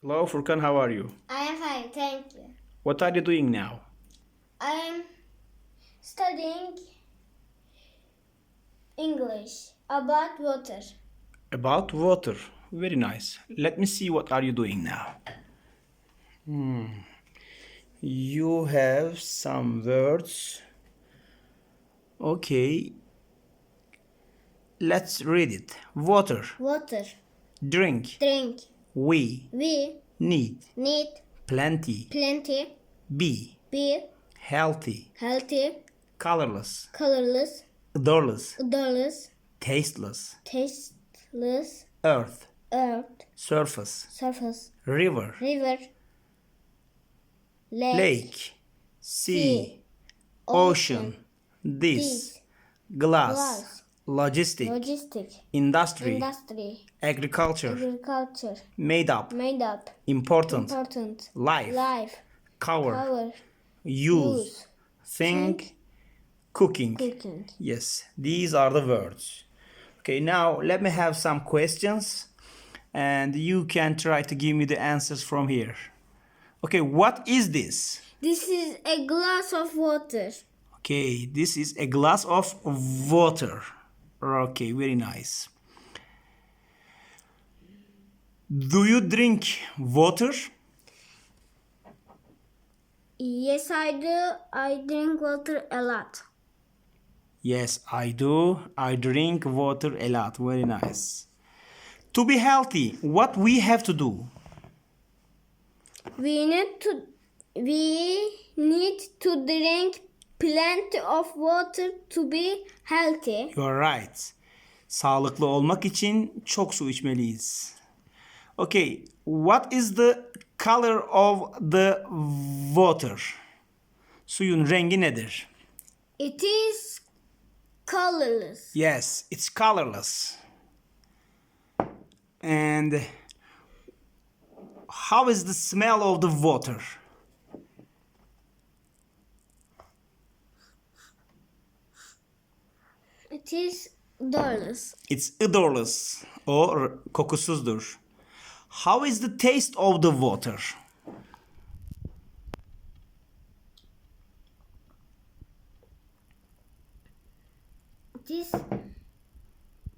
Hello, Furkan, how are you? I am fine, thank you. What are you doing now? I am studying English about water. About water. Very nice. Let me see what are you doing now. Hmm. You have some words. Okay. Let's read it. Water. Water. Drink. Drink. We We need need plenty. plenty. Be Be healthy. healthy, Colorless. colorless, Odorless. odorless, Tasteless. tasteless, Earth. earth, Surface. surface, River. river, lake, lake, sea, sea, ocean, this, this, glass, glass, logistic, logistic, industry, industry, agriculture, agriculture, made up, made up, important, important, life, life, cover, power, use, use, think, cooking. cooking. Yes, these are the words. Okay, now let me have some questions and you can try to give me the answers from here. Okay, what is this? This is a glass of water. Okay, this is a glass of water. Okay, very nice. Do you drink water? Yes, I do. I drink water a lot. Yes, I do. I drink water a lot. Very nice. To be healthy, what we have to do? We need to we need to drink plenty of water to be healthy. You are right. Sağlıklı olmak için çok su içmeliyiz. Okay, what is the color of the water? Suyun rengi nedir? It is colorless. Yes, it's colorless. And how is the smell of the water? It is odorless. It's odorless or kokusuzdur. How is the taste of the water? It is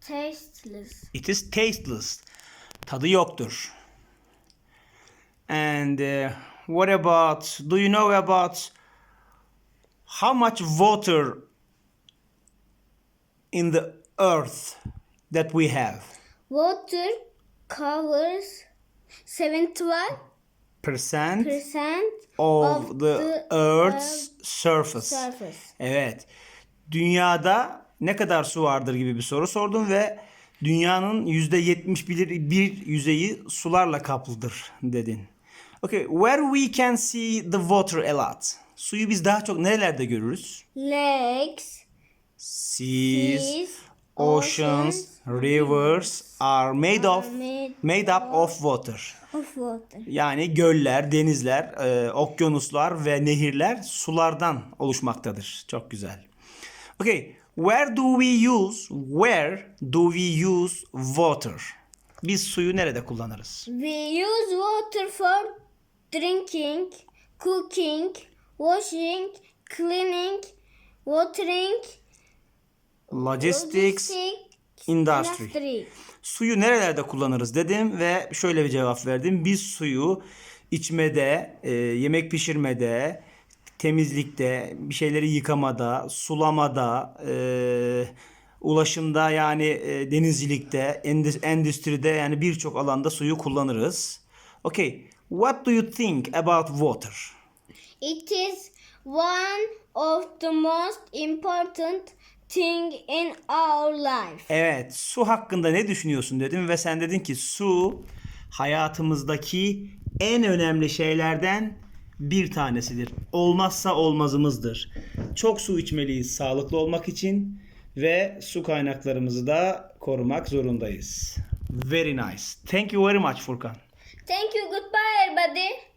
tasteless. It is tasteless. Tadı yoktur. And uh, what about do you know about how much water in the earth that we have? Water covers 71 Percent percent of, of the, the earth's surface. surface. Evet. Dünyada ne kadar su vardır gibi bir soru sordum ve dünyanın %71 bir yüzeyi sularla kaplıdır dedin. Okay, where we can see the water a lot. Suyu biz daha çok nerelerde görürüz? Lakes, Seas, Seas, oceans, rivers are made of made made up of water. of water. Yani göller, denizler, e, okyanuslar ve nehirler sulardan oluşmaktadır. Çok güzel. Okay, where do we use where do we use water? Biz suyu nerede kullanırız? We use water for drinking, cooking, washing, cleaning, watering, Logistics, industry. industry. Suyu nerelerde kullanırız dedim ve şöyle bir cevap verdim. Biz suyu içmede, e, yemek pişirmede, temizlikte, bir şeyleri yıkamada, sulamada, e, ulaşımda yani e, denizcilikte, endü- endüstride yani birçok alanda suyu kullanırız. Okay, what do you think about water? It is one of the most important thing in our life. Evet, su hakkında ne düşünüyorsun dedim ve sen dedin ki su hayatımızdaki en önemli şeylerden bir tanesidir. Olmazsa olmazımızdır. Çok su içmeliyiz sağlıklı olmak için ve su kaynaklarımızı da korumak zorundayız. Very nice. Thank you very much Furkan. Thank you. Goodbye, everybody.